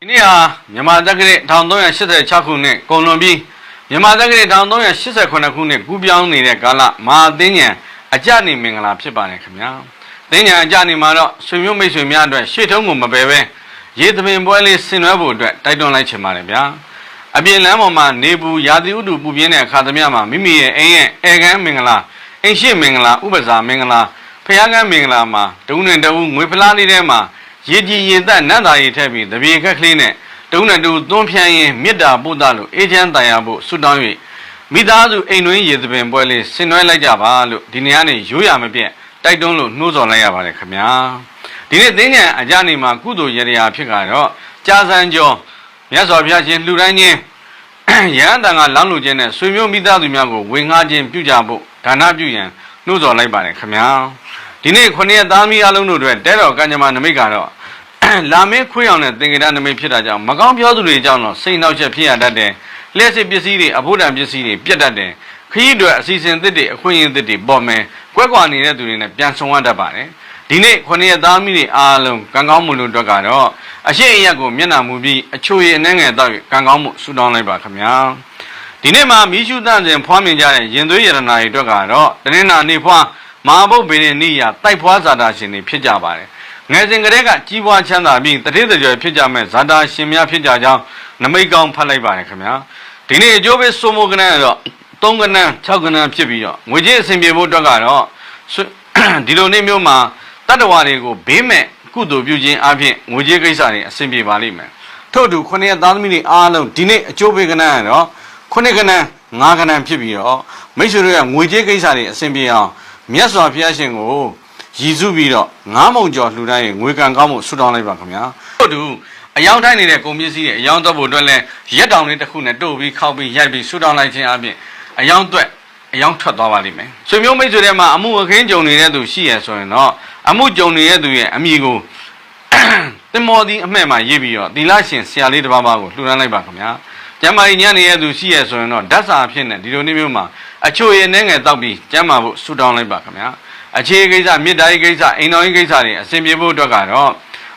ဒီနေ့ဟာမြန်မာတက္ကရာ1386ခုနှစ်ကုန်လွန်ပြီးမြန်မာတက္ကရာ1388ခုနှစ်ကူးပြောင်းနေတဲ့ကာလမဟာသင်းညာအကြနေမင်္ဂလာဖြစ်ပါတယ်ခင်ဗျာသင်းညာအကြနေမှာတော့ဆွေမျိုးမိတ်ဆွေများအတွက်ရှေ့ထုံးကိုမပယ်ပဲရေသမင်ပွဲလေးဆင်နွှဲဖို့အတွက်တိုက်တွန်းလိုက်ချင်ပါတယ်ဗျာအပြင်လမ်းပေါ်မှာနေပူရာသီဥတုပူပြင်းတဲ့အခါသမယမှာမိမိရဲ့အိမ်ရဲ့အေကန်းမင်္ဂလာအိမ်ရှိမင်္ဂလာဥပဇာမင်္ဂလာ ဖျားကန်းမင်္ဂလာမှာဒုံနဲ့တဝူငွေဖလားလေးထဲမှာရေကြည်ရင်သက်နတ်သားရီထက်ပြီးတပြေခက်ကလေးနဲ့တုံးနဲ့တူသွန်းဖြန်းရင်မေတ္တာပို့သလို့အေးချမ်းတန်ရဖို့ဆုတောင်း၍မိသားစုအိမ်တွင်းရေသပင်ပွဲလေးဆင်နွှဲလိုက်ကြပါလို့ဒီနေ့ကနေရိုးရမပြတ်တိုက်တွန်းလို့နှိုးဆော်လိုက်ရပါတယ်ခင်ဗျာဒီနေ့သင်းညံအကြနေမှာကုသိုလ်ရရဖြစ်ကတော့ကြာစံကျော်မြတ်စွာဘုရားရှင်လှူဒန်းခြင်းရဟန်းတန်ကလောင်းလူခြင်းနဲ့ဆွေမျိုးမိသားစုများကိုဝင်ငှားခြင်းပြုကြဖို့ဒါနပြုရန် နှိုးဆော်လိုက်ပါတယ်ခင်ဗျာဒီနေ့ခုနှစ်ရက်သားမီးအလုံးတို့အတွက်တဲတော်ကံကြမ္မာနမိတ်ကတော့လာမင်းခွေးအောင်တဲ့သင်္ကေတနမိတ်ဖြစ်တာကြောင့်မကောင်းပြောသူတွေကြောင့်တော့စိတ်နှောက်ချက်ဖြစ်ရတတ်တယ်လျှက်စစ်ပစ္စည်းတွေအဖို့တန်ပစ္စည်းတွေပြတ်တတ်တယ်ခရီးတွေအစီအစဉ်သစ်တွေအခွင့်အရေးသစ်တွေပေါ်မယ်ကွက်ကွာနေတဲ့သူတွေနဲ့ပြန်ဆောင်ရတတ်ပါတယ်ဒီနေ့ခုနှစ်ရက်သားမိတွေအားလုံးကံကောင်းမှုလို့အတွက်ကတော့အရှိအရက်ကိုမျက်နှာမူပြီးအချိုရည်အနေငယ်တော့ကံကောင်းမှုဆုတောင်းလိုက်ပါခင်ဗျာ ဒီနေ့မှာမိရှုတန့်စဉ်ဖွားမြင်ကြတဲ့ရင်သွေးရတနာတွေအတွက်ကတော့တနင်္လာနေ့ဖွားမဟာဘုတ်ဘေရင်နိယတိုက်ဖွားဇာတာရှင်တွေဖြစ်ကြပါတယ်ငယ်စဉ်ကတည်းကကြီးပွားချမ်းသာပြီးတတိတကြွယ်ဖြစ်ကြမဲ့ဇာတာရှင်များဖြစ်ကြကြောင်းနမိတ်ကောင်းဖတ်လိုက်ပါတယ်ခင်ဗျာဒီနေ့အကျိုးပေးစိုးမိုးကနန်းကတော့3ကနန်း6ကနန်းဖြစ်ပြီးတော့ငွေကြေးအဆင်ပြေဖို့အတွက်ကတော့ဆွဒီလိုနေ့မျိုးမှာတတ္တဝါတွေကိုဘေးမဲ့ကုသိုလ်ပြုခြင်းအပြင်ငွေကြေးကိစ္စတွေအဆင်ပြေပါလိမ့်မယ်ထို့အတူခုနှစ်ရက်သားသမီးတွေအားလုံးဒီနေ့အကျိုးပေးကနန်းကတော့ ခုနှစ်ကနန်း9ကနန်းဖြစ်ပြီးတော့မိတ်ဆွေတို့ကငွေကြေးကိစ္စတွေအဆင်ပြေအောင်မြတ်စွာဘုရားရှင်ကိုရည်စုပြီးတော့ငားမုံကျော်လှူဒန်းရင်ငွေကံကောင်းမှုဆုတောင်းလိုက်ပါခင်ဗျာဟုတ်တူအယောင်တိုင်းနေတဲ့ကုန်ပစ္စည်းတွေအယောင်တော့ဖို့အတွက်လဲရက်တောင်လေးတစ်ခုနဲ့တို့ပြီးခောက်ပြီးရိုက်ပြီးဆုတောင်းလိုက်ခြင်းအပြင်အယောင်တွက်အယောင်ထွက်သွားပါလိမ့်မယ်ဆွေမျိုးမိတ်ဆွေတွေမှာအမှုအခင်းကြုံနေတဲ့သူရှိရဆိုရင်တော့အမှုကြုံနေတဲ့သူရဲ့အမိကိုတင်မော်ဒီအမှဲ့မှာရေးပြီးတော့သီလရှင်ဆရာလေးတစ်ပါးပါးကိုလှူဒန်းလိုက်ပါခင်ဗျာ ကျမ်းမာရေးညနေရဲ့သူရှိရဆိုရင်တော့ဓာတ်စာအဖြစ်နဲ့ဒီလိုနေ့မျိုးမှာအချိုရည်နဲ့ငယ်တောက်ပြီးကျမ်းမာဖို့ဆုတောင်းလိုက်ပါခင်ဗျာအခြေကိစ္စမြေတားရေးကိစ္စအိမ်တော်ရေးကိစ္စတွေအဆင်ပြေဖို့အတွက်ကတော့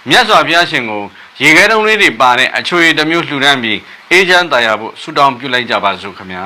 မြတ်စွာဘုရားရှင်ကိုရေခဲတုံးလေးတွေပါတဲ့အချွေတစ်မျိုးလှူဒန်းပြီးအေးချမ်းတာယာဖို့ဆုတောင်းပြုလိုက်ကြပါစို့ခင်ဗျာ